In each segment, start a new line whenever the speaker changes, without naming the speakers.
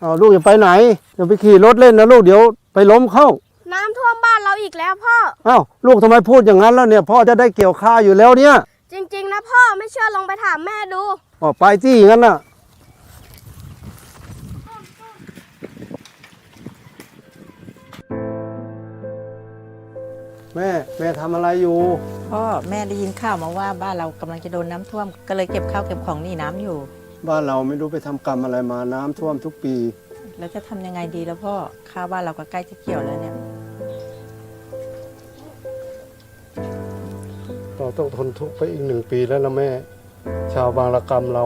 เอาลูกอย่าไปไหนอย่าไปขี่รถเล่นนะลูกเดี๋ยวไปล้มเข้า
น้ำท่วมบ้านเราอีกแล้วพ่อ
อ้าวลูกทำไมพูดอย่างนั้นแล้วเนี่ย พ่อจะได้เกี่ยวข้าวอยู่แล้วเนี่ย
จริง ๆ นะพ่อไม่เชื่อลองไปถามแม่ดู
ออกไปที่อย่างนั้นน่ะ แม่แม่ทำอะไรอยู่
พ่อแม่ได้ยินข่าวมาว่าบ้านเรากำลังจะโดนน้ำท่วม ก็เลยเก็บข้าวเก็บของหนีน้ำอยู่
บ้านเราไม่รู้ไปทำกรรมอะไรมาน้ำท่วมทุกปี
แล้วจะทำยังไงดีแล้วพ่อข้าวบ้านเราก็ใกล้จะเกี่ยวแล้วเนี่ย
เราต้องทนทุกข์ไปอีกหนึ่งปีแล้วนะแม่ ชาวบางระกรรมเรา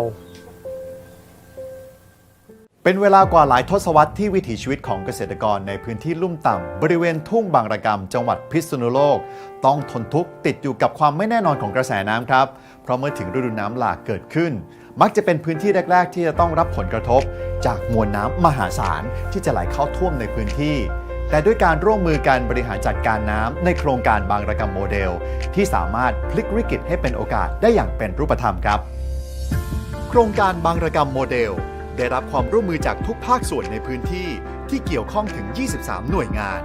เป็นเวลากว่าหลายทศวรรษที่วิถีชีวิตของเกษตรกรในพื้นที่ลุ่มต่ำ บริเวณทุ่งบางระกรรมจังหวัดพิษณุโลก ต้องทนทุกข์ติดอยู่กับความไม่แน่นอนของกระแสน้ำครับ เพราะเมื่อถึงฤดูน้ำหลากเกิดขึ้นมักจะเป็นพื้นที่แรก ๆ ที่จะต้องรับผลกระทบ จากมวลน้ำมหาศาลที่จะไหลเข้าท่วมในพื้นที่ แต่ด้วยการร่วมมือการบริหารจัดการน้ำในโครงการบางระกรรมโมเดล ที่สามารถพลิกวิกฤตให้เป็นโอกาสได้อย่างเป็นรูปธรรมครับ โครงการบางระกรรมโมเดล ได้รับความร่วมมือจากทุกภาคส่วนในพื้นที่ที่เกี่ยวข้องถึง 23 หน่วยงาน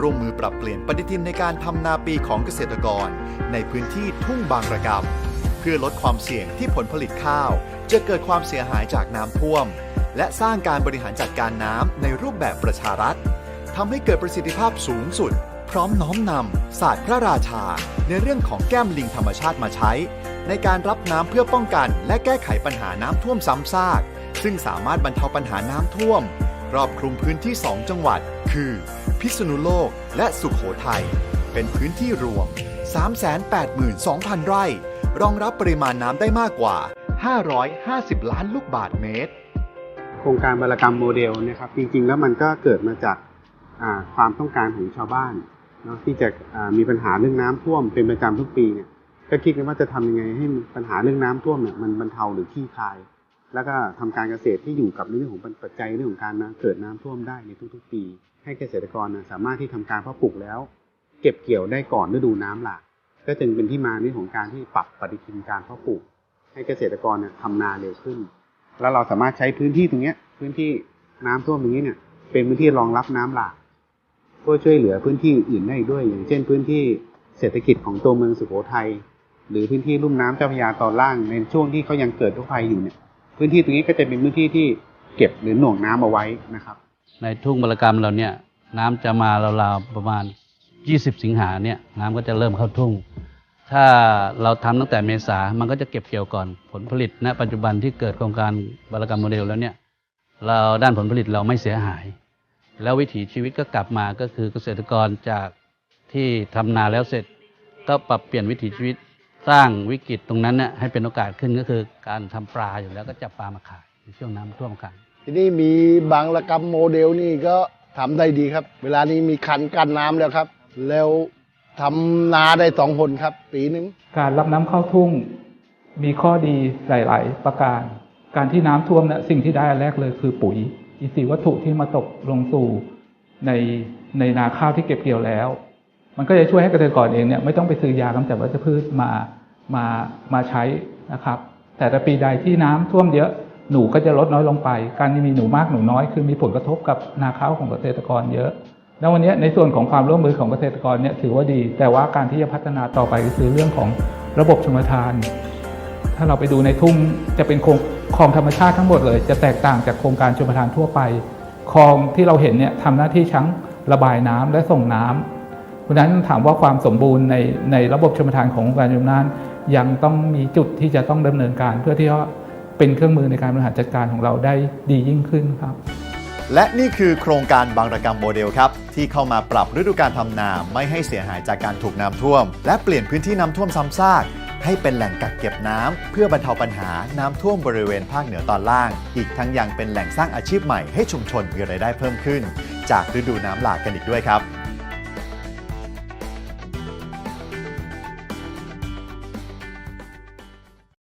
ร่วมมือปรับเปลี่ยนปฏิทินในการทำนาปีของเกษตรกร ในพื้นที่ทุ่งบางระกรรมเพื่อลดความเสี่ยงที่ผลผลิตข้าว จะเกิดความเสียหายจากน้ำท่วม และสร้างการบริหารจัดการน้ำในรูปแบบประชารัฐทำให้เกิดประสิทธิภาพสูงสุด พร้อมน้อมนำศาสตร์พระราชา ในเรื่องของแก้มลิงธรรมชาติมาใช้ ในการรับน้ำเพื่อป้องกันและแก้ไขปัญหาน้ำท่วมซ้ำซาก ซึ่งสามารถบรรเทาปัญหาน้ำท่วมรอบคลุมพื้นที่ 2 จังหวัด คือ พิษณุโลกและสุขโขทัย เป็นพื้นที่รวม 382,000 ไร่ รองรับปริมาณน้ำได้มากกว่า 550 ล้านลูกบาทเมตร
โครงการบารกรรมโมเดลนะครับจริงๆ แล้วมันก็เกิดมาจากอ่าความต้องการของชาวบ้านเนาะที่จะอ่ามีปัญหาเรื่องน้ำท่วมเป็นประจำทุกปีเนี่ยก็คิดกันว่าจะทำยังไงให้ปัญหาเรื่องน้ำท่วมเนี่ยมันบรรเทาหรือคลี่คลาย แล้วก็ทำการเกษตรที่อยู่กับในเรื่องของปัจจัยเรื่องของการนะเกิดน้ำท่วมได้ในทุกๆ ปี ให้เกษตรกรนะสามารถที่ทำการเพาะปลูกแล้ว เก็บเกี่ยวได้ก่อนฤดูน้ำหลาก ก็จึงเป็นที่มาในของการที่ปรับปฏิทินการเพาะปลูก ให้เกษตรกรเนี่ยทำนาเร็วขึ้น แล้วเราสามารถใช้พื้นที่ตรงนี้พื้นที่น้ำท่วมตรงนี้เนี่ย เป็นพื้นที่รองรับน้ำหลากเพื่อช่วยเหลือพื้นที่อื่นได้อีกด้วย อย่างเช่น พื้นที่เศรษฐกิจของตัวเมืองสุโขทัยหรือพื้นที่ลุ่มน้ำเจ้าพระยาตอนล่างในช่วงที่เขายังเกิดทุกภัยอยู่เนี่ย พื้นที่ตรงนี้ก็จะเป็นพื้นที่ที่เก็บหรือหน่วงน้ำเอาไว้นะครับ
ในทุ่งบรกรรมเราเนี่ยน้ำจะมาราวๆประมาณ 20 สิงหาเนี่ยน้ำก็จะเริ่มเข้าทุ่ง ถ้าเราทำตั้งแต่เมษา มันก็จะเก็บเกี่ยวก่อนผลผลิตณปัจจุบันที่เกิดโครงการบรกรรมโมเดลแล้วเนี่ยเราด้านผลผลิตเราไม่เสียหาย แล้ววิถีชีวิตก็กลับมาก็คือเกษตรกรจากที่ทำนาแล้วเสร็จ ก็ปรับเปลี่ยนวิถีชีวิตสร้างวิกฤตตรงนั้นเนี่ยให้เป็นโอกาสขึ้นก็คือการทำปลาอยู่แล้วก็จับปลามาขายในช่วงน้ำท่วมขัง
ทีนี้มีบางระกรรมโมเดลนี่ก็ทำได้ดีครับ เวลานี้มีคันกั้นน้ำแล้วครับ แล้ว ทำนาได้สองผลครับ ปีหนึ่ง
การรับน้ำเข้าทุ่ง มีข้อดีหลาย ๆ ประการ การที่น้ำท่วมเนี่ยสิ่งที่ได้แรกเลยคือปุ๋ย อินทรีย์วัตถุที่มาตกลงสู่ในในนาข้าวที่เก็บเกี่ยวแล้ว มันก็จะช่วยให้เกษตรกรเองเนี่ยไม่ต้องไปซื้อยากำจัดวัชพืชมามามาใช้นะครับ แต่ถ้าปีใดที่น้ำท่วมเยอะหนูก็จะลดน้อยลงไป การที่มีหนูมากหนูน้อยคือมีผลกระทบกับนาข้าวของเกษตรกรเยอะ แล้ววันนี้ในส่วนของความร่วมมือของเกษตรกรเนี่ยถือว่าดี แต่ว่าการที่จะพัฒนาต่อไปก็คือเรื่องของระบบชลทาน ถ้าเราไปดูในทุ่งจะเป็นโครงคลองธรรมชาติทั้งหมดเลย จะแตกต่างจากโครงการชลประทานทั่วไปคลองที่เราเห็นเนี่ยทำหน้าที่ทั้งระบายน้ำและส่งน้ำเพราะฉะนั้นถามว่าความสมบูรณ์ในในระบบชลประทานขององค์การชลประทานยังต้องมีจุดที่จะต้องดำเนินการ เพื่อที่ว่าเป็นเครื่องมือในการบริหารจัดการของเราได้ดียิ่งขึ้นครับ
และนี่คือโครงการบางระกรรมโมเดลครับ ที่เข้ามาปรับฤดูการทำนาไม่ให้เสียหายจากการถูกน้ำท่วม และเปลี่ยนพื้นที่น้ำท่วมซ้ำซากให้เป็นแหล่งกักเก็บน้ำเพื่อบรรเทาปัญหาน้ำท่วมบริเวณภาคเหนือตอนล่าง อีกทั้งยังเป็นแหล่งสร้างอาชีพใหม่ให้ชุมชนมีรายได้เพิ่มขึ้น จากฤดูน้ำหลากกันอีกด้วยครับ